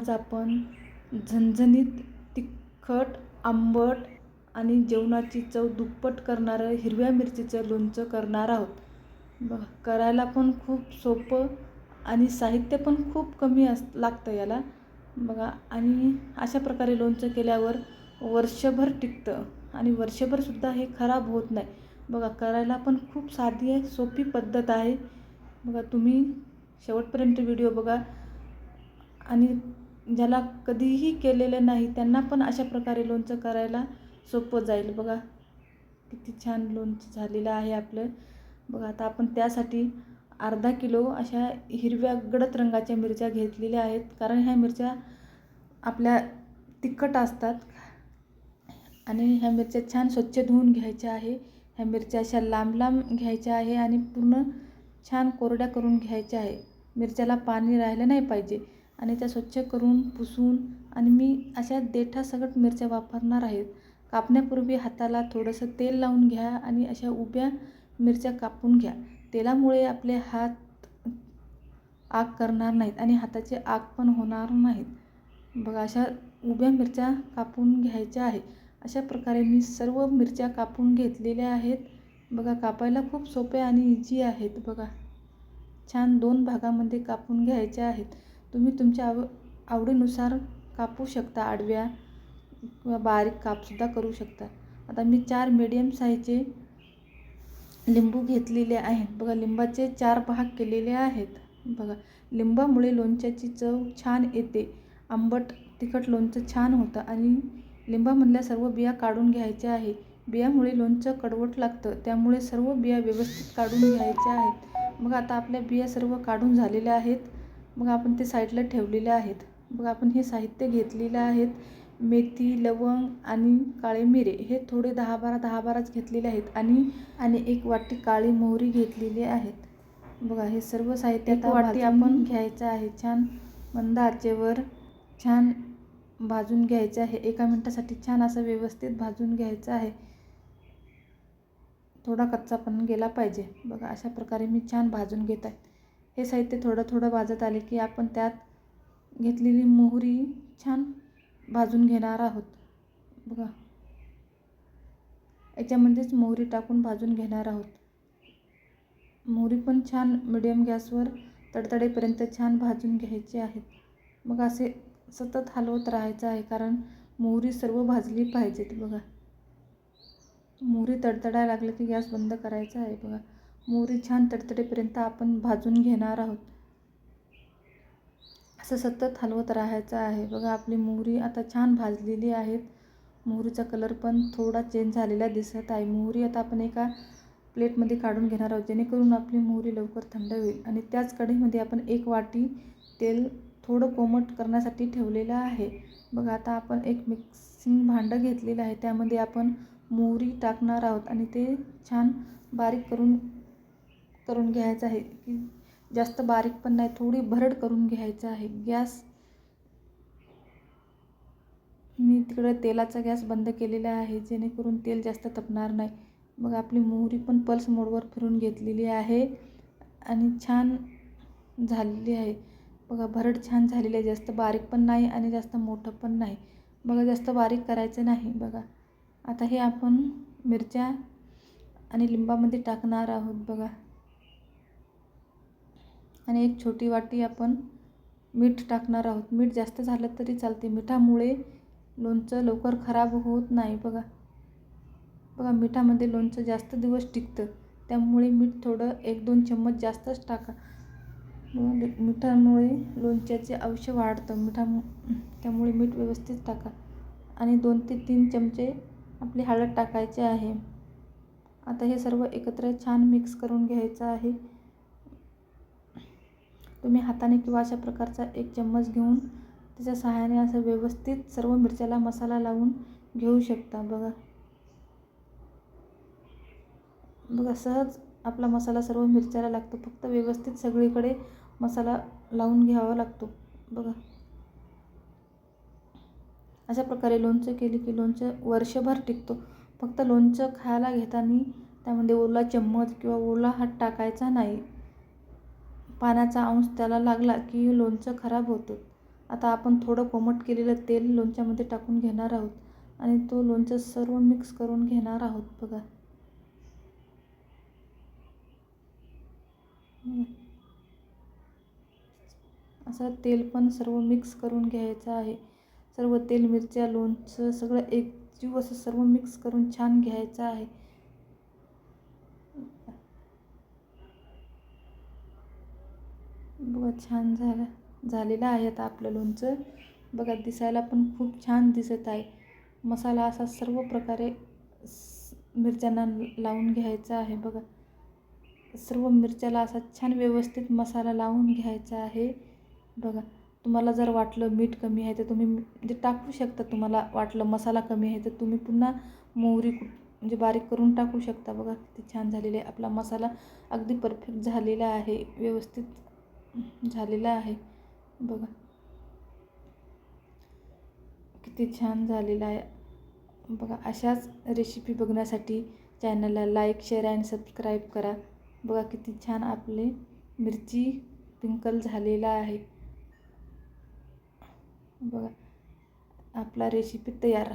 आज आपण झणझणीत तिखट आंबट आणि जेवणाची चव दुप्पट करणारं हिरव्या मिरचीचं लोणचं करणार आहोत. बघा करायला पण खूप सोपं आणि साहित्य पण खूप कमी अस लागतं याला. बघा आणि अशा प्रकारे लोणचं केल्यावर वर्षभर टिकतं आणि वर्षभरसुद्धा हे खराब होत नाही. बघा करायला पण खूप साधी आहे सोपी पद्धत आहे. बघा तुम्ही शेवटपर्यंत व्हिडिओ बघा आणि ज्याला कधीही केलेलं नाही त्यांना पण अशा प्रकारे लोणचं करायला सोपं जाईल. बघा किती छान लोणचं झालेलं आहे आपलं. बघा आता आपण त्यासाठी अर्धा किलो अशा हिरव्या गडद रंगाच्या मिरच्या घेतलेल्या आहेत. कारण ह्या मिरच्या आपल्या तिखट असतात. आणि ह्या मिरच्या छान स्वच्छ धुवून घ्यायच्या आहे. ह्या मिरच्या अशा लांब लांब घ्यायच्या आहे आणि पूर्ण छान कोरड्या करून घ्यायच्या आहे. मिरच्याला पाणी राहिलं नाही पाहिजे. आणि त्या स्वच्छ करून पुसून आणि मी अशा देठासकट मिरच्या वापरणार आहेत कापण्यापूर्वी हाताला थोडंसं तेल लावून घ्या आणि अशा उभ्या मिरच्या कापून घ्या. तेलामुळे आपले हात आग करणार नाहीत आणि हाताचे आग पण होणार नाहीत. बघा अशा उभ्या मिरच्या कापून घ्यायच्या आहे. अशा प्रकारे मी सर्व मिरच्या कापून घेतलेल्या आहेत. बघा कापायला खूप सोपे आणि इझी आहेत. बघा छान दोन भागामध्ये कापून घ्यायच्या आहेत. तुम्ही तुमच्या आव आवडीनुसार कापू शकता आडव्या किंवा बारीक कापसुद्धा करू शकता. आता मी चार मीडियम साईजचे लिंबू घेतलेले आहेत. बघा लिंबाचे चार भाग केलेले आहेत. बघा लिंबामुळे लोणच्याची चव छान येते. आंबट तिखट लोणचं छान होतं आणि लिंबामधल्या सर्व बिया काढून घ्यायच्या आहे बियामुळे लोणचं कडवट लागतं. त्यामुळे सर्व बिया व्यवस्थित काढून घ्यायच्या आहेत. मग आता आपल्या बिया सर्व काढून झालेल्या आहेत. मग आपण ते साईडला ठेवलेले आहेत. मग आपण हे साहित्य घेतलेलं आहेत. मेथी लवंग आणि काळे मिरे हे थोडे दहा बारा दहा बाराच घेतलेले आहेत आणि आणि एक वाटी काळी मोहरी घेतलेली आहेत. बघा हे सर्व साहित्य आता वाटी आपण घ्यायचं आहे. छान मंद आचेवर छान भाजून घ्यायचं आहे. एका मिनटासाठी छान असं व्यवस्थित भाजून घ्यायचं आहे. थोडा कच्चा पण गेला पाहिजे. बघा अशा प्रकारे मी छान भाजून घेत आहे. हे साहित्य थोडं थोडं भाजत आले की आपण त्यात घेतलेली मोहरी छान भाजून घेणार आहोत. बघा. याच्यामध्येच मोहरी टाकून भाजून घेणार आहोत. मोहरी पण छान मिडियम गॅसवर तडतडेपर्यंत छान भाजून घ्यायची आहेत. मग असे सतत हलवत राहायचं आहे कारण मोहरी सर्व भाजली पाहिजेत बघा. मोहरी तडतडायला लागलं की गॅस बंद करायचा आहे बघा. मोहरी छान तडतडेपर्यंत आपण भाजून घेणार आहोत. असं सतत हलवत राहायचं आहे. बघा आपली मोहरी आता छान भाजलेली आहेत. मोहरीचा कलर पण थोडा चेंज झालेला दिसत आहे. मोहरी आता आपण एका प्लेटमध्ये काढून घेणार आहोत. जेणेकरून आपली मोहरी लवकर थंड होईल. आणि त्याच कढईमध्ये आपण एक वाटी तेल थोडं कोमट करण्यासाठी ठेवलेलं आहे. बघा आता आपण एक मिक्सिंग भांडं घेतलेलं आहे. त्यामध्ये आपण मोहरी टाकणार आहोत आणि ते छान बारीक करून करून घ्यायचं आहे. की जास्त बारीक पण नाही थोडी भरड करून घ्यायचं आहे. गॅस मी तिकडे तेलाचा गॅस बंद केलेला आहे जेणेकरून तेल जास्त तपणार नाही. मग आपली मोहरी पण पल्स मोडवर फिरून घेतलेली आहे आणि छान झालेली आहे. बघा भरड छान झालेली आहे. जास्त बारीक पण नाही आणि जास्त मोठं पण नाही. बघा जास्त बारीक करायचं नाही. बघा आता हे आपण मिरच्या आणि लिंबामध्ये टाकणार आहोत. बघा आणि एक छोटी वाटी आपण मीठ टाकणार आहोत. मीठ जास्त झालं तरी चालते. मिठामुळे लोणचं लवकर खराब होत नाही. बघा. बघा मिठामध्ये लोणचं जास्त दिवस टिकतं. त्यामुळे मीठ थोडं एक दोन चम्मच जास्तच टाका. म्हणजे मिठामुळे लोणच्याचे आयुष्य वाढतं. मिठा त्यामुळे मीठ व्यवस्थित टाका. आणि दोन ते तीन चमचे आपली हळद टाकायचे आहे. आता हे सर्व एकत्र छान मिक्स करून घ्यायचं आहे. तुम्ही हाताने किंवा अशा प्रकारचा एक चम्मच घेऊन त्याच्या सहाय्याने असं व्यवस्थित सर्व मिरच्याला मसाला लावून घेऊ शकता. बघा. बघा सहज आपला मसाला सर्व मिरच्याला लागतो. फक्त व्यवस्थित सगळीकडे मसाला लावून घ्यावा लागतो. बघा. अशा प्रकारे लोणचं केले की लोणचं वर्षभर टिकतो. फक्त लोणचं खायला घेताना त्यामध्ये ओला चम्मच किंवा ओला हात टाकायचा नाही. पाण्याचा अंश त्याला लागला की लोणचं खराब होतं. आता आपण थोडं कोमट केलेलं तेल लोणच्यामध्ये टाकून घेणार आहोत आणि तो लोणचं सर्व मिक्स करून घेणार आहोत बघा. असं तेल पण सर्व मिक्स करून घ्यायचं आहे. सर्व तेल मिरच्या लोणचं सगळं एकजीव असं सर्व मिक्स करून छान घ्यायचं आहे. बघा छान झालं झालेलं आहे आता आपलं लोणचं. बघा दिसायला पण खूप छान दिसत आहे. मसाला असा सर्व प्रकारे स- मिरच्यांना लावून घ्यायचा आहे बघा. सर्व मिरच्याला असा छान व्यवस्थित मसाला लावून घ्यायचा आहे बघा. तुम्हाला जर वाटलं मीठ कमी आहे तर तुम्ही म्हणजे टाकू शकता. तुम्हाला वाटलं मसाला कमी आहे तर तुम्ही पुन्हा मोहरी म्हणजे बारीक करून टाकू शकता बघा. किती छान झालेले आहे. आपला मसाला अगदी परफेक्ट झालेला आहे. व्यवस्थित झालेला आहे. बघा. किती छान झालेला आहे. बघा अशाच रेसिपी बघण्यासाठी चॅनलला लाईक शेअर अँड सबस्क्राईब करा. बघा किती छान आपले मिरची पिंकल झालेला आहे. बघा आपला रेसिपी तयार.